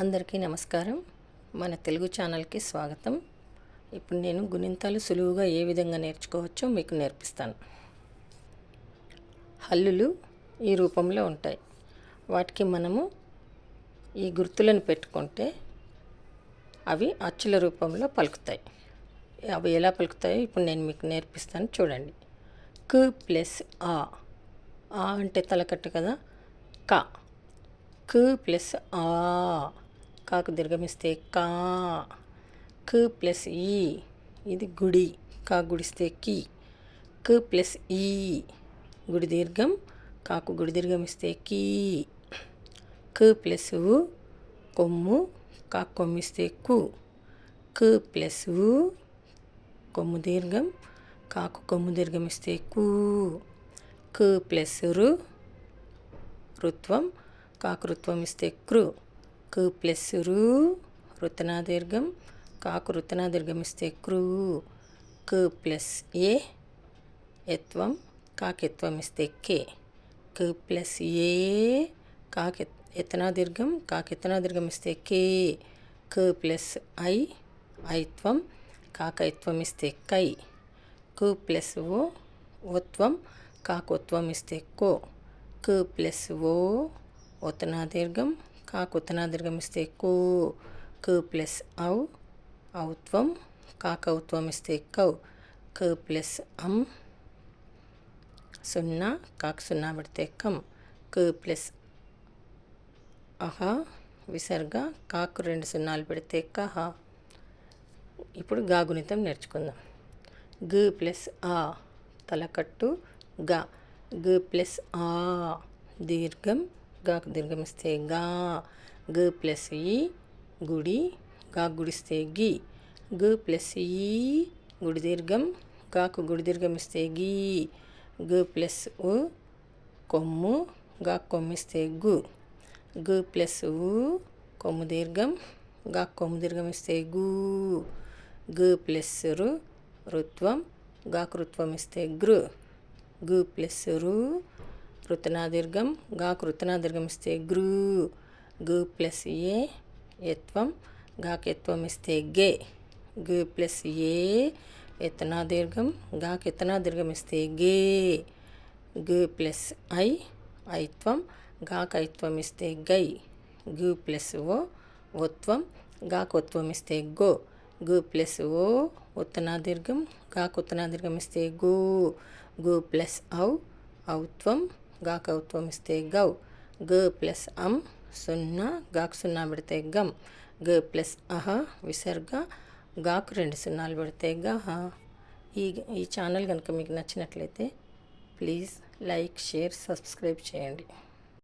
అందరికీ నమస్కారం. మన తెలుగు ఛానల్కి స్వాగతం. ఇప్పుడు నేను గుణింతాలు సులువుగా ఏ విధంగా నేర్చుకోవచ్చో మీకు నేర్పిస్తాను. హల్లులు ఈ రూపంలో ఉంటాయి. వాటికి మనము ఈ గుర్తులను పెట్టుకుంటే అవి అచ్చుల రూపంలో పలుకుతాయి. అవి ఎలా పలుకుతాయో ఇప్పుడు నేను మీకు నేర్పిస్తాను చూడండి. కు ప్లస్ ఆ. ఆ అంటే తలకట్టు కదా? క. క ప్లస్ ఆ. కాకు దీర్ఘమిస్తే కా కు ప్లస్ ఈ ఇది గుడి. కా గుడిస్తే కి. క ప్లస్ ఈ గుడి దీర్ఘం. కాకు గుడి దీర్ఘం ఇస్తే కీ. కు ప్లస్ ఉ కొమ్ము. కాకు కొమ్మిస్తే కు. ప్లస్ ఉ కొమ్ము దీర్ఘం. కాకు కొమ్ము దీర్ఘం ఇస్తే కు. క ప్లస్ రు రుత్వం. కాకృత్వం ఇస్తే క్రు కు ప్లస్ రు రుతనాదీర్ఘం. కాకు రుతనాదీర్ఘం ఇస్తే క్రూ కు ప్లస్ ఏ ఎత్వం కాకెత్వం ఇస్తే కే. కు ప్లస్ ఏ కాకె ఎత్తనా దీర్ఘం ఇస్తే కే. కు ప్లస్ ఐ ఐత్వం. కాకైత్వం ఇస్తే కై. కు ప్లస్ ఓ ఓత్వం. కాకోత్వం ఇస్తే కో. కు ప్లస్ ఓ ఒతనా దీర్ఘం కాకుతనా దీర్ఘం ఇస్తే కో కు ప్లస్ ఔ ఔత్వం కాకౌత్వం ఇస్తే కౌ క ప్లస్ అం సున్నా కాక్ సున్నా పెడితే కం క ప్లస్ అహ విసర్గ కాకు రెండు సున్నాలు పెడితే కహ. ఇప్పుడు గాగుణితం నేర్చుకుందాం. గ ప్లస్ ఆ తలకట్టు గ గ ప్లస్ ఆ దీర్ఘం గాకు దీర్ఘమిస్తే గా గ ప్లస్ ఈ గుడి గా గుడిస్తే గి గ ప్లస్ ఈ గుడి దీర్ఘం గాకు గుడి దీర్ఘమిస్తే గీ గ్ ప్లస్ ఉ కొమ్ము గా కొమ్మిస్తే గు గ ప్లస్ ఉ కొమ్ము దీర్ఘం గా కొమ్ము దీర్ఘం ఇస్తే గు గ్ ప్లస్ రు రుత్వం గాకు రుత్వం ఇస్తే గృ గు ప్లస్ రు కృతనాదీర్ఘం గా కృతనాదీర్ఘం ఇస్తే గ్రూ గు ప్లస్ ఏ యత్వం గాకు ఇస్తే గే గు ప్లస్ ఏ ఎత్తనా దీర్ఘం ఇస్తే గే గు ప్లస్ ఐ ఐత్వం గాకైత్వం ఇస్తే గై గు ప్లస్ ఓ ఒత్వం గాకు ఇస్తే గో గు ప్లస్ ఓ ఉత్తనాదీర్ఘం గాకుత్తనాదీర్ఘం ఇస్తే గో గు ప్లస్ ఔ ఔత్వం గాకు ఔత్వం ఇస్తే గౌ. గ ప్లస్ అం సున్నా గాకు సున్నా పెడితే గమ్ గ ప్లస్ అహ విసర్గ గాకు రెండు సున్నాలు పెడితే గహ ఈ ఈ ఛానల్ కనుక మీకు నచ్చినట్లయితే ప్లీజ్ లైక్ షేర్ సబ్స్క్రైబ్ చేయండి.